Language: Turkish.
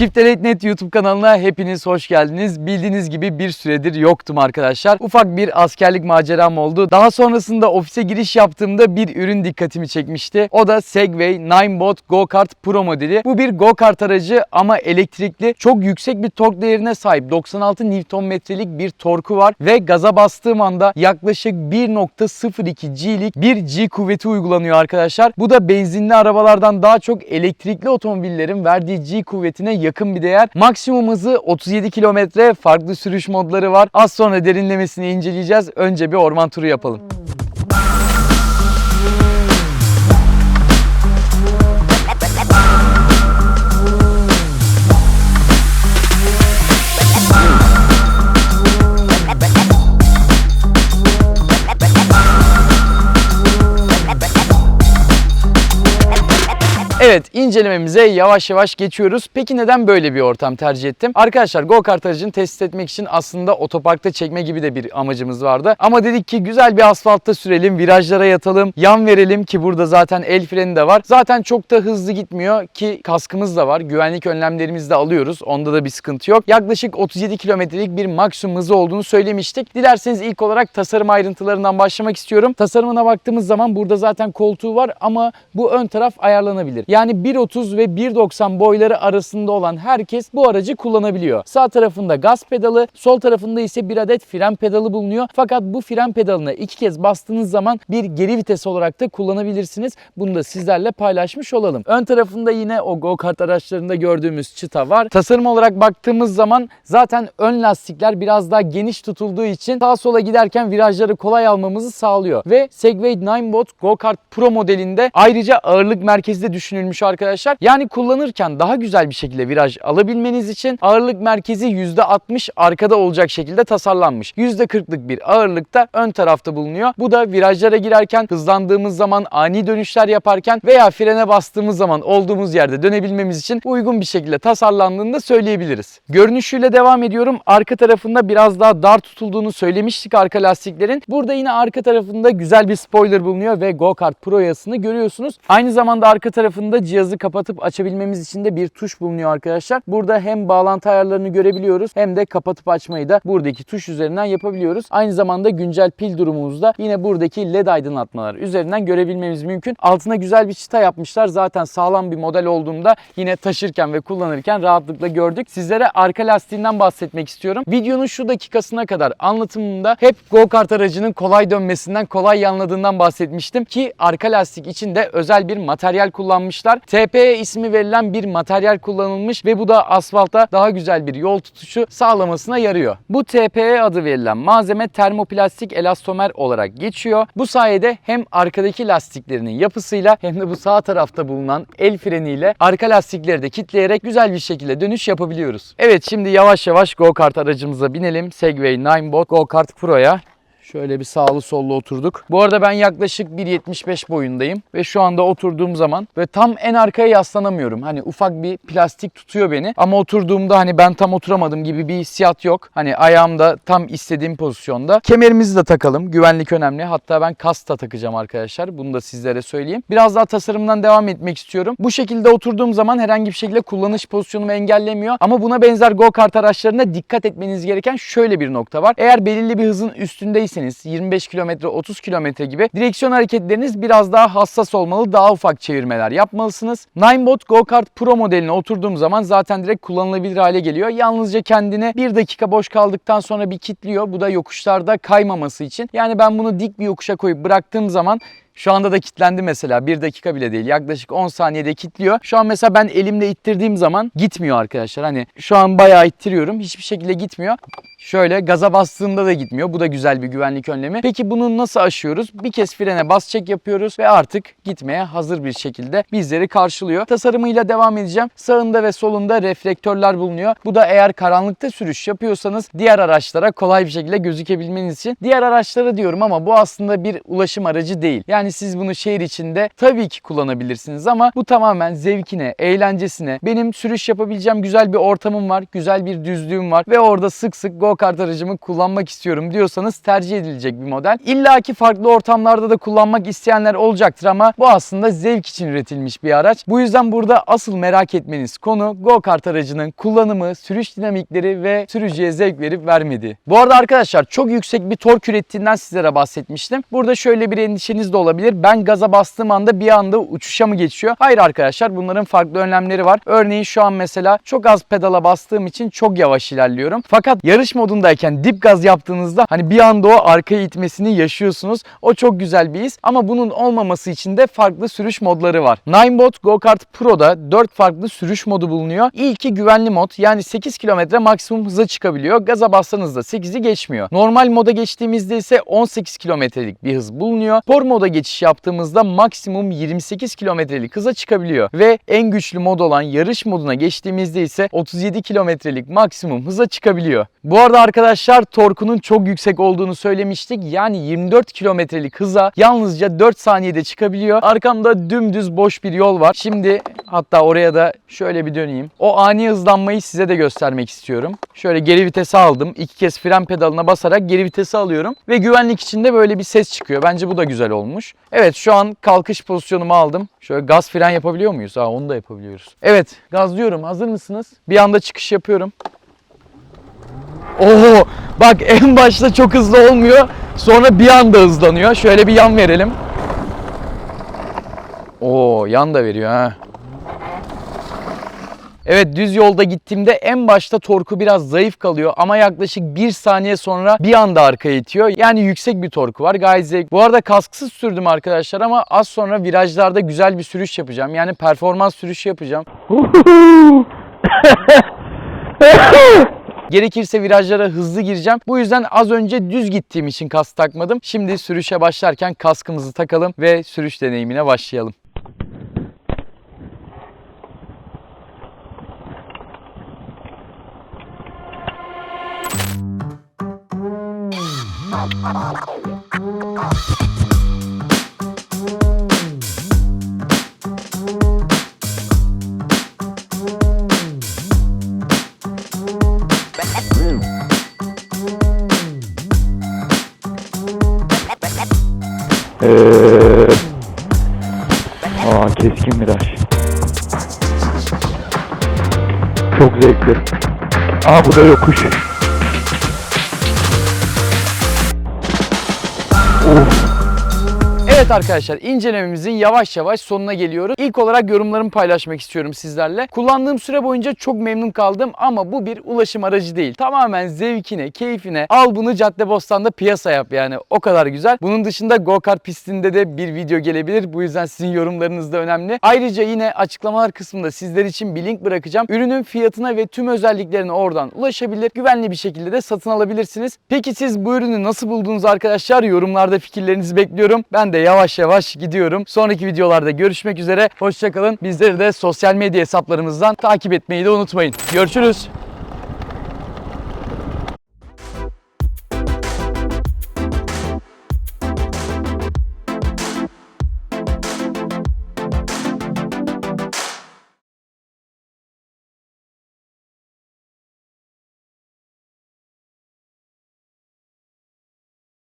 Shift.net YouTube kanalına hepiniz hoş geldiniz. Bildiğiniz gibi bir süredir yoktum arkadaşlar. Ufak bir askerlik maceram oldu. Daha sonrasında ofise giriş yaptığımda bir ürün dikkatimi çekmişti. O da Segway Ninebot Go Kart Pro modeli. Bu bir go kart aracı ama elektrikli. Çok yüksek bir tork değerine sahip. 96 Nm'lik bir torku var ve gaza bastığım anda yaklaşık 1.02 G'lik bir G kuvveti uygulanıyor arkadaşlar. Bu da benzinli arabalardan daha çok elektrikli otomobillerin verdiği G kuvvetine yakın bir değer. Maksimum hızı 37 kilometre. Farklı sürüş modları var. Az sonra derinlemesini inceleyeceğiz. Önce bir orman turu yapalım. Evet incelememize yavaş yavaş geçiyoruz. Peki neden böyle bir ortam tercih ettim? Arkadaşlar go kart aracını test etmek için aslında otoparkta çekme gibi de bir amacımız vardı. Ama dedik ki güzel bir asfaltta sürelim, virajlara yatalım, yan verelim ki burada zaten el freni de var. Zaten çok da hızlı gitmiyor ki kaskımız da var. Güvenlik önlemlerimizi de alıyoruz. Onda da bir sıkıntı yok. Yaklaşık 37 kilometrelik bir maksimum hızı olduğunu söylemiştik. Dilerseniz ilk olarak tasarım ayrıntılarından başlamak istiyorum. Tasarımına baktığımız zaman burada zaten koltuğu var ama bu ön taraf ayarlanabilir. Yani 1.30 ve 1.90 boyları arasında olan herkes bu aracı kullanabiliyor. Sağ tarafında gaz pedalı, sol tarafında ise bir adet fren pedalı bulunuyor. Fakat bu fren pedalına iki kez bastığınız zaman bir geri vites olarak da kullanabilirsiniz. Bunu da sizlerle paylaşmış olalım. Ön tarafında yine o go-kart araçlarında gördüğümüz çıta var. Tasarım olarak baktığımız zaman zaten ön lastikler biraz daha geniş tutulduğu için sağa sola giderken virajları kolay almamızı sağlıyor. Ve Segway Ninebot Go-Kart Pro modelinde ayrıca ağırlık merkezi de düşünülmüş arkadaşlar. Yani kullanırken daha güzel bir şekilde viraj alabilmeniz için ağırlık merkezi %60 arkada olacak şekilde tasarlanmış. %40'lık bir ağırlıkta ön tarafta bulunuyor. Bu da virajlara girerken, hızlandığımız zaman, ani dönüşler yaparken veya frene bastığımız zaman olduğumuz yerde dönebilmemiz için uygun bir şekilde tasarlandığını da söyleyebiliriz. Görünüşüyle devam ediyorum. Arka tarafında biraz daha dar tutulduğunu söylemiştik arka lastiklerin. Burada yine arka tarafında güzel bir spoiler bulunuyor ve Go Kart Pro yazısını görüyorsunuz. Aynı zamanda arka tarafında cihazı kapatıp açabilmemiz için de bir tuş bulunuyor arkadaşlar. Burada hem bağlantı ayarlarını görebiliyoruz hem de kapatıp açmayı da buradaki tuş üzerinden yapabiliyoruz. Aynı zamanda güncel pil durumumuzda yine buradaki led aydınlatmalar üzerinden görebilmemiz mümkün. Altına güzel bir çıta yapmışlar. Zaten sağlam bir model olduğunda yine taşırken ve kullanırken rahatlıkla gördük. Sizlere arka lastiğinden bahsetmek istiyorum. Videonun şu dakikasına kadar anlatımında hep go-kart aracının kolay dönmesinden, kolay yanladığından bahsetmiştim ki arka lastik için de özel bir materyal kullanmışlar. TPE ismi verilen bir materyal kullanılmış ve bu da asfalta daha güzel bir yol tutuşu sağlamasına yarıyor. Bu TPE adı verilen malzeme termoplastik elastomer olarak geçiyor. Bu sayede hem arkadaki lastiklerinin yapısıyla hem de bu sağ tarafta bulunan el freniyle arka lastikleri de kitleyerek güzel bir şekilde dönüş yapabiliyoruz. Evet şimdi yavaş yavaş go-kart aracımıza binelim. Segway Ninebot Go-Kart Pro'ya. Şöyle bir sağlı sollu oturduk. Bu arada ben yaklaşık 1.75 boyundayım ve şu anda oturduğum zaman ve tam en arkaya yaslanamıyorum. Hani ufak bir plastik tutuyor beni ama oturduğumda hani ben tam oturamadım gibi bir hissiyat yok. Hani ayağımda tam istediğim pozisyonda. Kemerimizi de takalım. Güvenlik önemli. Hatta ben kask da takacağım arkadaşlar. Bunu da sizlere söyleyeyim. Biraz daha tasarımdan devam etmek istiyorum. Bu şekilde oturduğum zaman herhangi bir şekilde kullanış pozisyonumu engellemiyor. Ama buna benzer go-kart araçlarında dikkat etmeniz gereken şöyle bir nokta var. Eğer belirli bir hızın üstündeyseniz 25 km 30 km gibi direksiyon hareketleriniz biraz daha hassas olmalı. Daha ufak çevirmeler yapmalısınız. Ninebot Go-Kart Pro modeline oturduğum zaman zaten direkt kullanılabilir hale geliyor. Yalnızca kendine bir dakika boş kaldıktan sonra bir kilitliyor. Bu da yokuşlarda kaymaması için. Yani ben bunu dik bir yokuşa koyup bıraktığım zaman şu anda da kilitlendi mesela. Bir dakika bile değil. Yaklaşık 10 saniyede kilitliyor. Şu an mesela ben elimle ittirdiğim zaman gitmiyor arkadaşlar. Hani şu an bayağı ittiriyorum. Hiçbir şekilde gitmiyor. Şöyle gaza bastığında da gitmiyor. Bu da güzel bir güvenlik önlemi. Peki bunu nasıl aşıyoruz? Bir kez frene bas çek yapıyoruz ve artık gitmeye hazır bir şekilde bizleri karşılıyor. Tasarımıyla devam edeceğim. Sağında ve solunda reflektörler bulunuyor. Bu da eğer karanlıkta sürüş yapıyorsanız diğer araçlara kolay bir şekilde gözükebilmeniz için. Diğer araçlara diyorum ama bu aslında bir ulaşım aracı değil. Yani siz bunu şehir içinde tabii ki kullanabilirsiniz ama bu tamamen zevkine, eğlencesine, benim sürüş yapabileceğim güzel bir ortamım var, güzel bir düzlüğüm var ve orada sık sık go kart aracımı kullanmak istiyorum diyorsanız tercih edilecek bir model. İlla ki farklı ortamlarda da kullanmak isteyenler olacaktır ama bu aslında zevk için üretilmiş bir araç. Bu yüzden burada asıl merak etmeniz konu go kart aracının kullanımı, sürüş dinamikleri ve sürücüye zevk verip vermediği. Bu arada arkadaşlar çok yüksek bir tork ürettiğinden sizlere bahsetmiştim. Burada şöyle bir endişeniz de olabilir. Ben gaza bastığım anda bir anda uçuşa mı geçiyor? Hayır arkadaşlar bunların farklı önlemleri var. Örneğin şu an mesela çok az pedala bastığım için çok yavaş ilerliyorum. Fakat yarış modundayken dip gaz yaptığınızda hani bir anda o arkaya itmesini yaşıyorsunuz. O çok güzel bir his ama bunun olmaması için de farklı sürüş modları var. Ninebot Go Kart Pro'da 4 farklı sürüş modu bulunuyor. İlki güvenli mod yani 8 km maksimum hıza çıkabiliyor. Gaza bassanız da 8'i geçmiyor. Normal moda geçtiğimizde ise 18 kilometrelik bir hız bulunuyor. Spor moda geçiş yaptığımızda maksimum 28 kilometrelik hıza çıkabiliyor. Ve en güçlü mod olan yarış moduna geçtiğimizde ise 37 kilometrelik maksimum hıza çıkabiliyor. Bu arada arkadaşlar torkunun çok yüksek olduğunu söylemiştik. Yani 24 kilometrelik hıza yalnızca 4 saniyede çıkabiliyor. Arkamda dümdüz boş bir yol var. Şimdi hatta oraya da şöyle bir döneyim. O ani hızlanmayı size de göstermek istiyorum. Şöyle geri vitese aldım. İki kez fren pedalına basarak geri vitese alıyorum. Ve güvenlik içinde böyle bir ses çıkıyor. Bence bu da güzel olmuş. Evet şu an kalkış pozisyonumu aldım. Şöyle gaz fren yapabiliyor muyuz? Aa onu da yapabiliyoruz. Evet gazlıyorum. Hazır mısınız? Bir anda çıkış yapıyorum. Oho bak en başta çok hızlı olmuyor. Sonra bir anda hızlanıyor. Şöyle bir yan verelim. Oo yan da veriyor ha. Evet düz yolda gittiğimde en başta torku biraz zayıf kalıyor ama yaklaşık 1 saniye sonra bir anda arkaya itiyor. Yani yüksek bir torku var gayet zevk. Bu arada kasksız sürdüm arkadaşlar ama az sonra virajlarda güzel bir sürüş yapacağım. Yani performans sürüşü yapacağım. Gerekirse virajlara hızlı gireceğim. Bu yüzden az önce düz gittiğim için kask takmadım. Şimdi sürüşe başlarken kaskımızı takalım ve sürüş deneyimine başlayalım. Çok zevkli. Aa bu da yokuş. Evet arkadaşlar incelememizin yavaş yavaş sonuna geliyoruz. İlk olarak yorumlarımı paylaşmak istiyorum sizlerle. Kullandığım süre boyunca çok memnun kaldım ama bu bir ulaşım aracı değil. Tamamen zevkine, keyfine al bunu Caddebostan'da piyasa yap yani o kadar güzel. Bunun dışında go kart pistinde de bir video gelebilir. Bu yüzden sizin yorumlarınız da önemli. Ayrıca yine açıklamalar kısmında sizler için bir link bırakacağım. Ürünün fiyatına ve tüm özelliklerine oradan ulaşabilir. Güvenli bir şekilde de satın alabilirsiniz. Peki siz bu ürünü nasıl buldunuz arkadaşlar? Yorumlarda fikirlerinizi bekliyorum. Ben de yavaş yavaş gidiyorum. Sonraki videolarda görüşmek üzere. Hoşçakalın. Bizleri de sosyal medya hesaplarımızdan takip etmeyi de unutmayın. Görüşürüz.